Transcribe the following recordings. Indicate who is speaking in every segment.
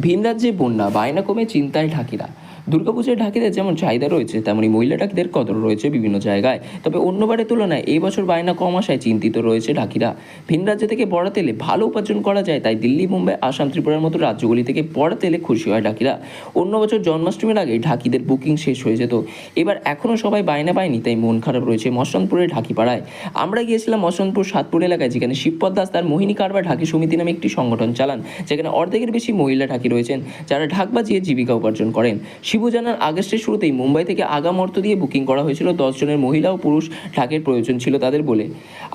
Speaker 1: ভিন রাজ্যে বন্যা বায়না কমে চিন্তায় ঢাকিরা। দুর্গাপুজোয় ঢাকিদের যেমন চাহিদা রয়েছে, তেমনই মহিলা ঢাকিদের কদর রয়েছে বিভিন্ন জায়গায়। তবে অন্যবারের তুলনায় এই বছর বায়না কম আসায় চিন্তিত রয়েছে ঢাকিরা। ভিন রাজ্য থেকে বড়া তেলে ভালো উপার্জন করা যায়, তাই দিল্লি, মুম্বাই, আসাম, ত্রিপুরার মতো রাজ্যগুলি থেকে বড়া তেলে খুশি হয় ঢাকিরা। অন্য বছর জন্মাষ্টমীর আগে ঢাকিদের বুকিং শেষ হয়ে যেত। এবার এখনও সবাই বায়না পায়নি, তাই মন খারাপ রয়েছে মসনপুরের ঢাকিপাড়ায়। আমরা গিয়েছিলাম মসনপুর, সাতপুর এলাকায়, যেখানে শিবপদ দাস তার মোহিনী কারবার ঢাকি সমিতি নামে একটি সংগঠন চালান, যেখানে অর্ধেকের বেশি মহিলা ঢাকি রয়েছেন, যারা ঢাক বাজিয়ে জীবিকা উপার্জন করেন। শিবু জানান আগস্টের শুরুতেই মুম্বাই থেকে আগাম অর্থ দিয়ে বুকিং করা হয়েছিল। দশজনের মহিলা ও পুরুষ ঢাকের প্রয়োজন ছিল তাদের বলে।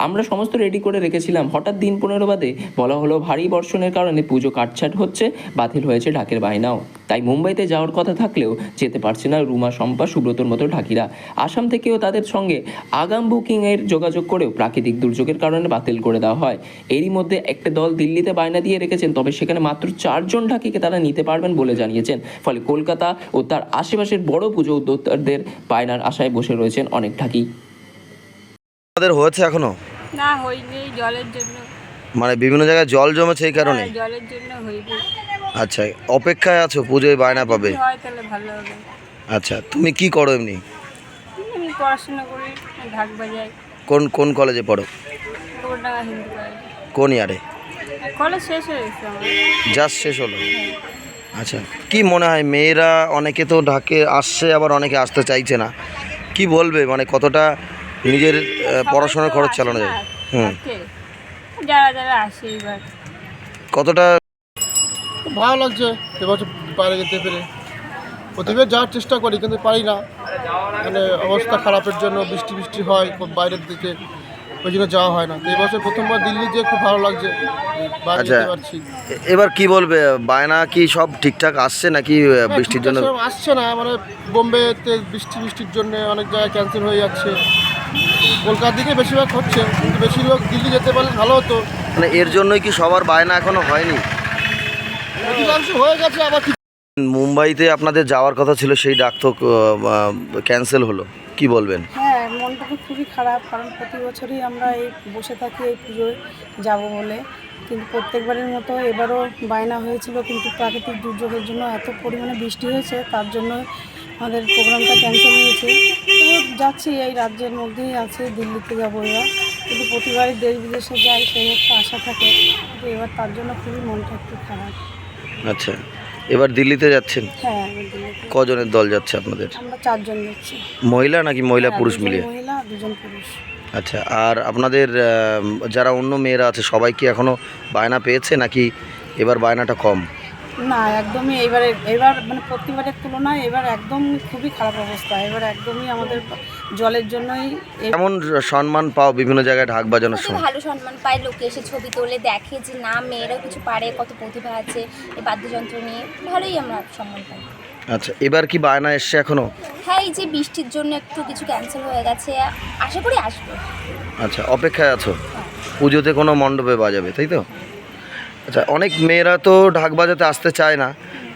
Speaker 1: আমরা সমস্ত রেডি করে রেখেছিলাম। হঠাৎ দিন পনেরো বাদে বলা হলো, ভারী বর্ষণের কারণে পুজো কাটছাট হচ্ছে, বাতিল হয়েছে ঢাকের বায়নাও। তাই মুম্বাইতে যাওয়ার কথা থাকলেও যেতে পারছে না রুমা শম্পা সুব্রতর মতো ঢাকিরা। আসাম থেকেও তাদের সঙ্গে আগাম বুকিংয়ের যোগাযোগ করেও প্রাকৃতিক দুর্যোগের কারণে বাতিল করে দেওয়া হয়। এরই মধ্যে একটা দল দিল্লিতে বায়না দিয়ে রেখেছেন তবে সেখানে মাত্র চারজন ঢাকিকে তারা নিতে পারবেন বলে জানিয়েছেন। ফলে কলকাতা ও তার আশেপাশের বড় পুজো উদ্যোক্তাদের বায়নার আশায় বসে রয়েছেন অনেক ঢাকি।
Speaker 2: আমাদের হয়েছে এখনও?
Speaker 3: না হয়নি জলের জন্য।
Speaker 2: মানে বিভিন্ন জায়গায় জল জমেছে এই কারণে?
Speaker 3: হ্যাঁ, জলের জন্য হয়নি।
Speaker 2: আচ্ছা অপেক্ষায় আছো পুজোয় বায়না পাবে?
Speaker 3: হয় তাহলে ভালো হবে।
Speaker 2: আচ্ছা তুমি কি করো এমনি?
Speaker 3: আমি পড়াশোনা করি ঢাক বাজাই।
Speaker 2: কোন কোন কলেজে পড়ো?
Speaker 3: গোবরডাঙ্গা হিন্দু কলেজ
Speaker 2: কোন ইয়ারে?
Speaker 3: কলেজ শেষ হয়ে গেছে আমার।
Speaker 2: জাস্ট শেষ হলো? আচ্ছা কি মনে হয় মেয়েরা অনেকে তো ঢাকে আসছে আবার অনেকে আসতে চাইছে না। কি বলবে মানে কতটা নিজের আহ, পড়াশোনার খরচ চালানো যায়? হুম।
Speaker 3: যারা যারা আসে এবার।
Speaker 2: কতটা
Speaker 4: ভালো লাগছে এবছর বাইরে যেতে পেরে। প্রতিবার যাওয়ার চেষ্টা করি কিন্তু পারি না। মানে অবস্থা খারাপের জন্য বৃষ্টি বৃষ্টি হয় খুব বাইরের দিকে ওই জন্য যাওয়া হয় না। তো এবছর প্রথমবার দিল্লি যেয়ে খুব ভালো লাগছে বাইরে
Speaker 2: আচ্ছা।
Speaker 4: যেতে পারছি।
Speaker 2: এ- এবার কি বলবে বায়না কি সব ঠিকঠাক আসছে নাকি আহ,
Speaker 4: হ্যাঁ,
Speaker 2: বৃষ্টির জন্য?
Speaker 4: সেরকম আসছে না মানে বোম্বেতে বৃষ্টি বৃষ্টির জন্য অনেক জায়গায় ক্যান্সেল হয়ে যাচ্ছে। কলকাতার দিকে বেশিরভাগ হচ্ছে কিন্তু বেশিরভাগ দিল্লি যেতে পারলে ভালো হতো।
Speaker 2: মানে এর জন্যই কি সবার বায়না এখনও হয়নি?
Speaker 4: হয়ে গেছে আবার
Speaker 2: মুম্বাইতে আপনাদের যাওয়ার কথা ছিল সেই ডাক তো ক্যান্সেল হলো। কি বলবেন?
Speaker 5: হ্যাঁ মনটা তো খুবই খারাপ কারণ প্রতি বছরই আমরা এই বসে থাকি এই পুজোয় যাব বলে। কিন্তু প্রত্যেকবারের মতো এবারও বায়না হয়েছিল কিন্তু প্রাকৃতিক দুর্যোগের জন্য এত পরিমাণে বৃষ্টি হয়েছে তার জন্য আমাদের প্রোগ্রামটা ক্যান্সেল হয়েছে। তো যাচ্ছি এই রাজ্যের মধ্যেই আছে দিল্লিতে যাব এবার। কিন্তু প্রতিবারই দেশ বিদেশে যাই সেই একটা আশা থাকে কিন্তু এবার তার জন্য খুবই মনটা একটু খারাপ।
Speaker 2: আচ্ছা। এবার দিল্লিতে যাচ্ছেন?
Speaker 5: হ্যাঁ আমি দিল্লিতে।
Speaker 2: কজনের দল যাচ্ছে আপনাদের?
Speaker 5: আমরা চারজন যাচ্ছি।
Speaker 2: মহিলা নাকি মহিলা
Speaker 5: হ্যাঁ,
Speaker 2: পুরুষ
Speaker 5: দুজন
Speaker 2: মিলিয়ে?
Speaker 5: মহিলা দুজন পুরুষ।
Speaker 2: আচ্ছা আর আপনাদের আহ, যারা অন্য মেয়েরা আছে সবাই কি এখনও বায়না পেয়েছে নাকি এবার বায়নাটা কম?
Speaker 5: না একদমই এবারে এবার মানে প্রতিবারের তুলনায় এবার একদম খুবই খারাপ অবস্থা। এবার একদমই আমাদের জলের জন্যই এ-
Speaker 2: কেমন সম্মান পাও বিভিন্ন জায়গায় ঢাক বাজানোর সময়?
Speaker 6: ভালো সম্মান পায় লোকে এসে ছবি তোলে দেখে যে না মেয়েরাও কিছু পারে কত প্রতিভা আছে এই বাদ্যযন্ত্র নিয়ে ভালোই আমরা সম্মান পাই।
Speaker 2: আচ্ছা এবার কি বায়না এসছে এখনও?
Speaker 6: হ্যাঁ এই যে বৃষ্টির জন্য একটু কিছু ক্যান্সেল হয়ে গেছে আশা করি আসবে।
Speaker 2: আচ্ছা অপেক্ষায় আছো? পুজোতে কোনো মণ্ডপে বাজাবে তাই তো? আচ্ছা অনেক মেয়েরা তো ঢাক বাজাতে আসতে চায় না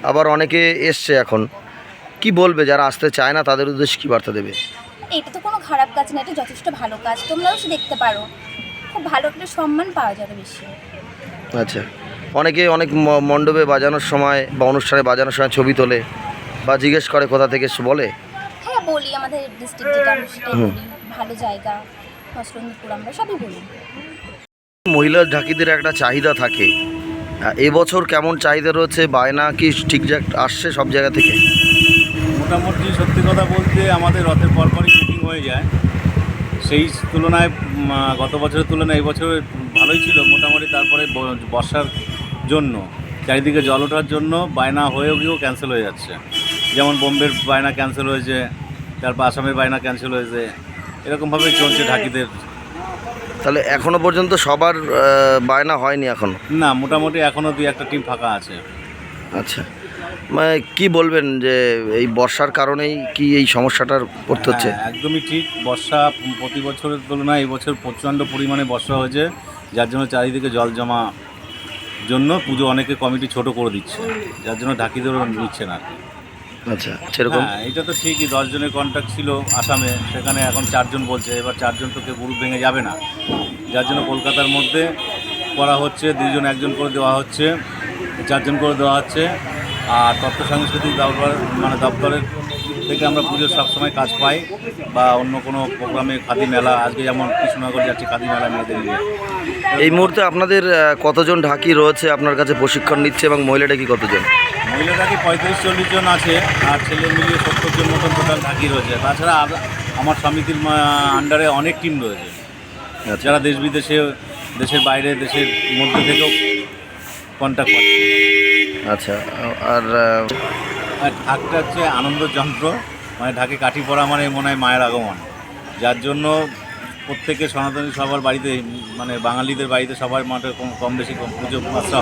Speaker 2: আবার অনেকে এসছে এখন। কি বলবে যারা আসতে চায় না তাদের উদ্দেশ্যে কী বার্তা দেবে?
Speaker 6: এটা তো কোনো খারাপ কাজ না এটা যথেষ্ট ভালো কাজ। তোমরাও সে দেখতে পারো খুব ভালো একটা সম্মান পাওয়া যাবে বেশি।
Speaker 2: আচ্ছা অনেকে অনেক ম- মণ্ডপে বাজানোর সময় বা অনুষ্ঠানে বাজানোর সময় ছবি তোলে বা জিজ্ঞেস করে কোথা থেকে বলে?
Speaker 6: হ্যাঁ বলি আমাদের ডিস্ট্রিক্ট যেটা আমরা সেটাই বলি ভালো জায়গা মসরন্দপুর আমরা সবই বলি।
Speaker 2: মহিলা ঢাকিদের একটা চাহিদা থাকে এবছর কেমন চাহিদা রয়েছে? বায়না কি ঠিক আসছে সব জায়গা থেকে?
Speaker 7: মোটামুটি সত্যি কথা বলতে আমাদের রথের পরপরই বুকিং হয়ে যায়। সেই তুলনায় গত বছরের তুলনায় এই বছর ভালোই ছিল, মোটামুটি তারপরে বর্ষার জন্য। চারিদিকে জল ওঠার জন্য বায়না হয়েও গিয়েও ক্যান্সেল হয়ে যাচ্ছে। যেমন বোম্বের বায়না ক্যান্সেল হয়েছে, তারপর আসামের বায়না ক্যান্সেল হয়েছে। এরকমভাবেই চলছে ঢাকিদের
Speaker 2: তাহলে এখনও পর্যন্ত সবার বায়না হয়নি এখন?
Speaker 7: না মোটামুটি এখনও দুই একটা টিম ফাঁকা আছে।
Speaker 2: আচ্ছা। মানে কি বলবেন যে এই বর্ষার কারণেই কি এই সমস্যাটার পড়তে হচ্ছে?
Speaker 7: হ্যাঁ, একদমই ঠিক। বর্ষা প্রতি বছরের তুলনায় এই বছর প্রচণ্ড পরিমাণে বর্ষা হয়েছে যার জন্য চারিদিকে জল জমা জন্য পুজো অনেকে কমিটি ছোট করে দিচ্ছে যার জন্য ঢাকিদেরও নিচ্ছে না।
Speaker 2: আচ্ছা সেরকম?
Speaker 7: হ্যাঁ এটা তো ঠিকই, দশজনের কন্ট্যাক্ট ছিল আসামে, সেখানে এখন চারজন বলছে, এবার চারজন তো কেউ গ্রুপ ভেঙে যাবে না। যার জন্য কলকাতার মধ্যে করা হচ্ছে, দুইজন একজন করে দেওয়া হচ্ছে, চারজন করে দেওয়া হচ্ছে, আর তথ্য সাংস্কৃতিক দপ্তর মানে দপ্তরের থেকে আমরা পুজোর সবসময় কাজ পাই বা অন্য কোনো প্রোগ্রামে খাদি মেলা আজকে যেমন কৃষ্ণনগর যাচ্ছে খাদি মেলা মেয়েদের নিয়ে।
Speaker 2: এই মুহূর্তে আপনাদের কতজন ঢাকি রয়েছে আপনার কাছে প্রশিক্ষণ নিচ্ছে এবং মহিলাটা কি কতজন?
Speaker 7: মহিলাটা কি পঁয়ত্রিশ চল্লিশ জন আছে আর ছেলে মিলিয়ে সত্তর জন মতন টোটাল ঢাকি রয়েছে। তাছাড়া আমার সমিতির আন্ডারে অনেক টিম রয়েছে।
Speaker 2: আচ্ছা।
Speaker 7: যারা দেশ বিদেশে দেশের বাইরে দেশের মধ্যে থেকেও কন্ট্যাক্ট করছে।
Speaker 2: আচ্ছা আর
Speaker 7: ঢাকটা হচ্ছে আনন্দ যন্ত্র মানে ঢাকে কাঠি পড়া মানে মনে হয় মায়ের আগমন। যার জন্য প্রত্যেকে সনাতনী সবার বাড়িতে মানে বাঙালিদের বাড়িতে সবার মাঠে কম বেশি কম পুজো